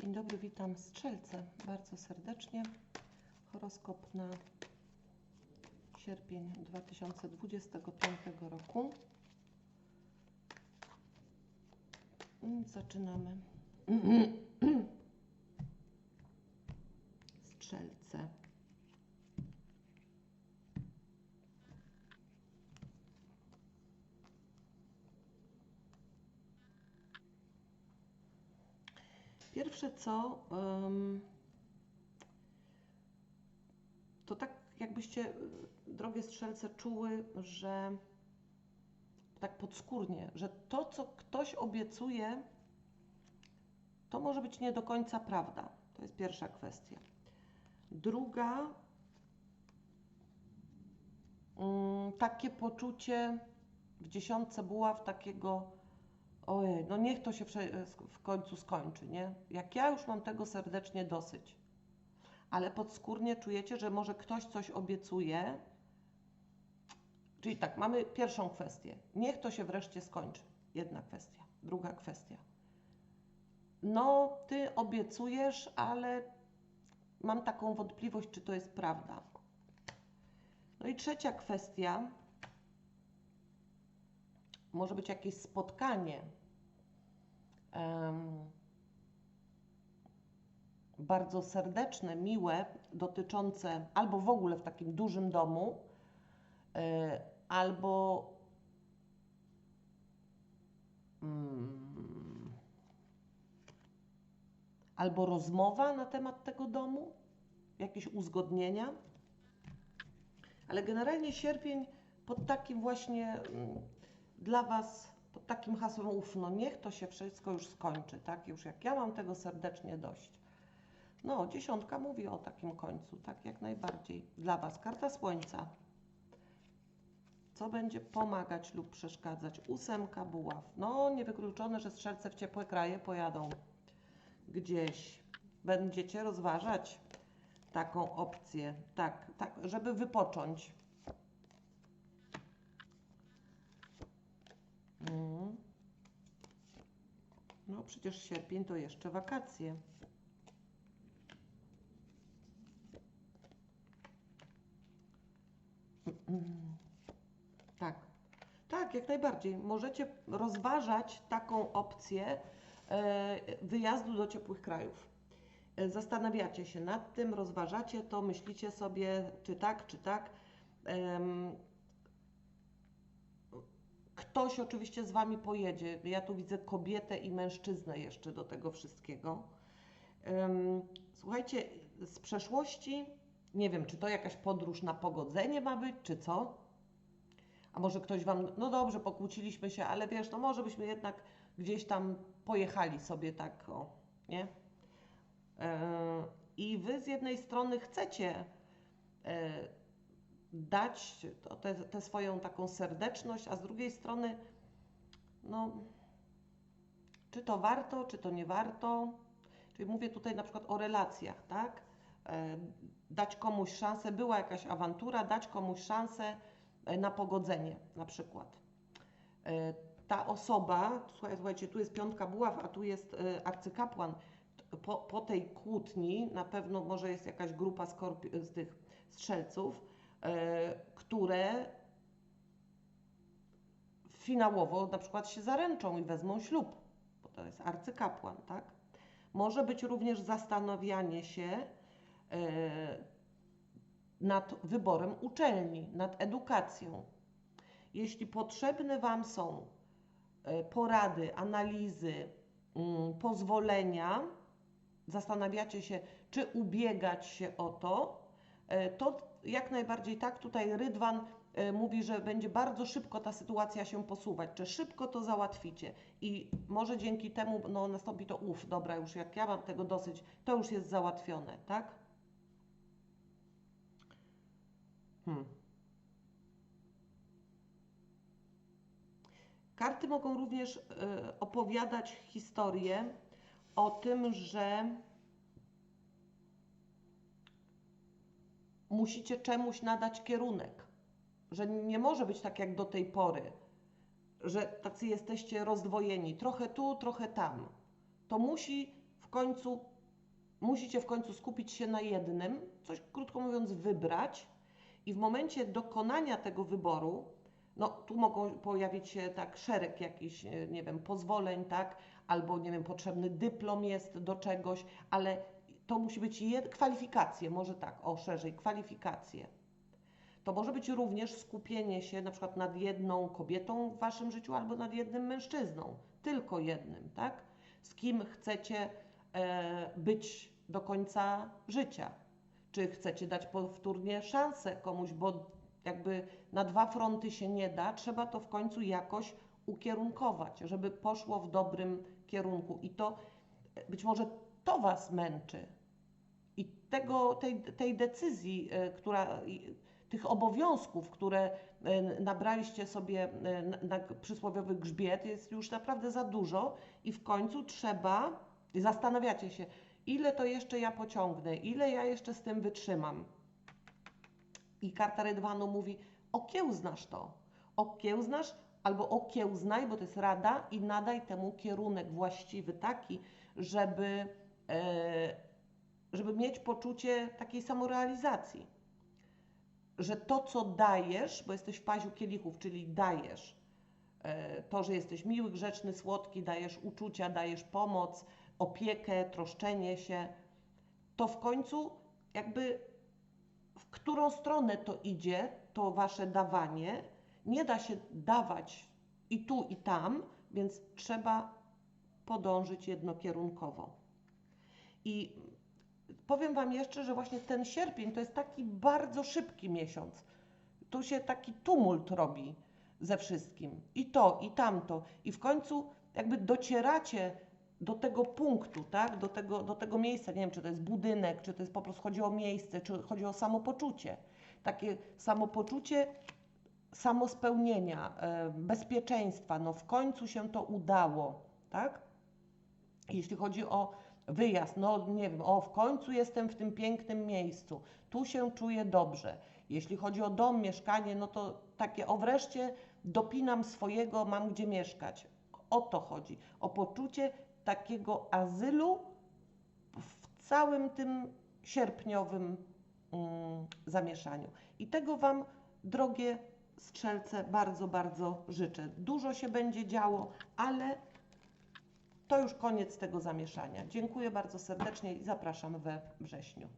Dzień dobry, witam Strzelce bardzo serdecznie. Horoskop na sierpień 2025 roku. Zaczynamy. Strzelce. Pierwsze co, to tak jakbyście, y, drogie strzelce, czuły, że tak podskórnie, że to, co ktoś obiecuje, to może być nie do końca prawda. To jest pierwsza kwestia. Druga, mm, takie poczucie w dziesiątce buław takiego Ojej, no niech to się wsze- w końcu skończy, nie? Jak ja już mam tego serdecznie dosyć. Ale podskórnie czujecie, że może ktoś coś obiecuje. Czyli tak, mamy pierwszą kwestię. Niech to się wreszcie skończy. Jedna kwestia. Druga kwestia. No, ty obiecujesz, ale mam taką wątpliwość, czy to jest prawda. No i trzecia kwestia. Może być jakieś spotkanie em, bardzo serdeczne, miłe, dotyczące albo w ogóle w takim dużym domu, e, albo mm, albo rozmowa na temat tego domu, jakieś uzgodnienia. Ale generalnie sierpień pod takim właśnie mm, dla Was, pod takim hasłem ufno, niech to się wszystko już skończy, tak? Już jak ja mam tego serdecznie dość. No, dziesiątka mówi o takim końcu, tak jak najbardziej. Dla Was karta słońca. Co będzie pomagać lub przeszkadzać? Ósemka buław. No, niewykluczone, że strzelce w ciepłe kraje pojadą gdzieś. Będziecie rozważać taką opcję, tak, tak, żeby wypocząć. Przecież sierpień to jeszcze wakacje. Tak, tak, jak najbardziej. Możecie rozważać taką opcję e, wyjazdu do ciepłych krajów. E, Zastanawiacie się nad tym, rozważacie to, myślicie sobie, czy tak, czy tak. Ktoś oczywiście z Wami pojedzie. Ja tu widzę kobietę i mężczyznę jeszcze do tego wszystkiego. Słuchajcie, z przeszłości, nie wiem, czy to jakaś podróż na pogodzenie ma być, czy co? A może ktoś Wam, no dobrze, pokłóciliśmy się, ale wiesz, no może byśmy jednak gdzieś tam pojechali sobie tak, o, nie? E, I Wy z jednej strony chcecie e, dać tę swoją taką serdeczność, a z drugiej strony, no, czy to warto, czy to nie warto. Czyli mówię tutaj na przykład o relacjach, tak? E, Dać komuś szansę, była jakaś awantura, dać komuś szansę e, na pogodzenie na przykład. E, Ta osoba, słuchaj, słuchajcie, tu jest piątka buław, a tu jest arcykapłan. Po, po tej kłótni na pewno może jest jakaś grupa z tych strzelców, które finałowo na przykład się zaręczą i wezmą ślub, bo to jest arcykapłan, tak? Może być również zastanawianie się e, nad wyborem uczelni, nad edukacją. Jeśli potrzebne Wam są e, porady, analizy, mm, pozwolenia, zastanawiacie się, czy ubiegać się o to, e, to jak najbardziej tak. Tutaj Rydwan e, mówi, że będzie bardzo szybko ta sytuacja się posuwać, czy szybko to załatwicie i może dzięki temu no, nastąpi to uf, dobra, już jak ja mam tego dosyć, to już jest załatwione, tak? Hmm. Karty mogą również e, opowiadać historię o tym, że musicie czemuś nadać kierunek, że nie może być tak jak do tej pory, że tacy jesteście rozdwojeni, trochę tu, trochę tam. To musi w końcu musicie w końcu skupić się na jednym, coś krótko mówiąc wybrać i w momencie dokonania tego wyboru, no tu mogą pojawić się tak szereg jakichś, nie wiem, pozwoleń, tak, albo nie wiem, potrzebny dyplom jest do czegoś, ale to musi być jed... kwalifikacje, może tak, o szerzej, kwalifikacje. To może być również skupienie się na przykład nad jedną kobietą w waszym życiu albo nad jednym mężczyzną, tylko jednym, tak? Z kim chcecie e, być do końca życia. Czy chcecie dać powtórnie szansę komuś, bo jakby na dwa fronty się nie da, trzeba to w końcu jakoś ukierunkować, żeby poszło w dobrym kierunku. I to być może to Was męczy. I tego, tej, tej decyzji, e, która, tych obowiązków, które e, nabraliście sobie e, na, przysłowiowy grzbiet, jest już naprawdę za dużo i w końcu trzeba, zastanawiacie się, ile to jeszcze ja pociągnę, ile ja jeszcze z tym wytrzymam. I karta Rydwanu mówi, okiełznasz to, okiełznasz albo okiełznaj, bo to jest rada i nadaj temu kierunek właściwy taki, żeby, żeby mieć poczucie takiej samorealizacji. Że to, co dajesz, bo jesteś w paziu kielichów, czyli dajesz, e, to, że jesteś miły, grzeczny, słodki, dajesz uczucia, dajesz pomoc, opiekę, troszczenie się, to w końcu jakby w którą stronę to idzie, to wasze dawanie, nie da się dawać i tu, i tam, więc trzeba podążyć jednokierunkowo. I powiem Wam jeszcze, że właśnie ten sierpień to jest taki bardzo szybki miesiąc. Tu się taki tumult robi ze wszystkim. I to, i tamto. I w końcu jakby docieracie do tego punktu, tak? do, tego, do tego miejsca, nie wiem, czy to jest budynek, czy to jest po prostu chodzi o miejsce, czy chodzi o samopoczucie. Takie samopoczucie samospełnienia, e, bezpieczeństwa, no w końcu się to udało, tak? Jeśli chodzi o wyjazd, no nie wiem, o w końcu jestem w tym pięknym miejscu, tu się czuję dobrze. Jeśli chodzi o dom, mieszkanie, no to takie o wreszcie dopinam swojego, mam gdzie mieszkać. O to chodzi, o poczucie takiego azylu w całym tym sierpniowym mm, zamieszaniu. I tego Wam, drogie strzelce, bardzo, bardzo życzę. Dużo się będzie działo, ale to już koniec tego zamieszania. Dziękuję bardzo serdecznie i zapraszam we wrześniu.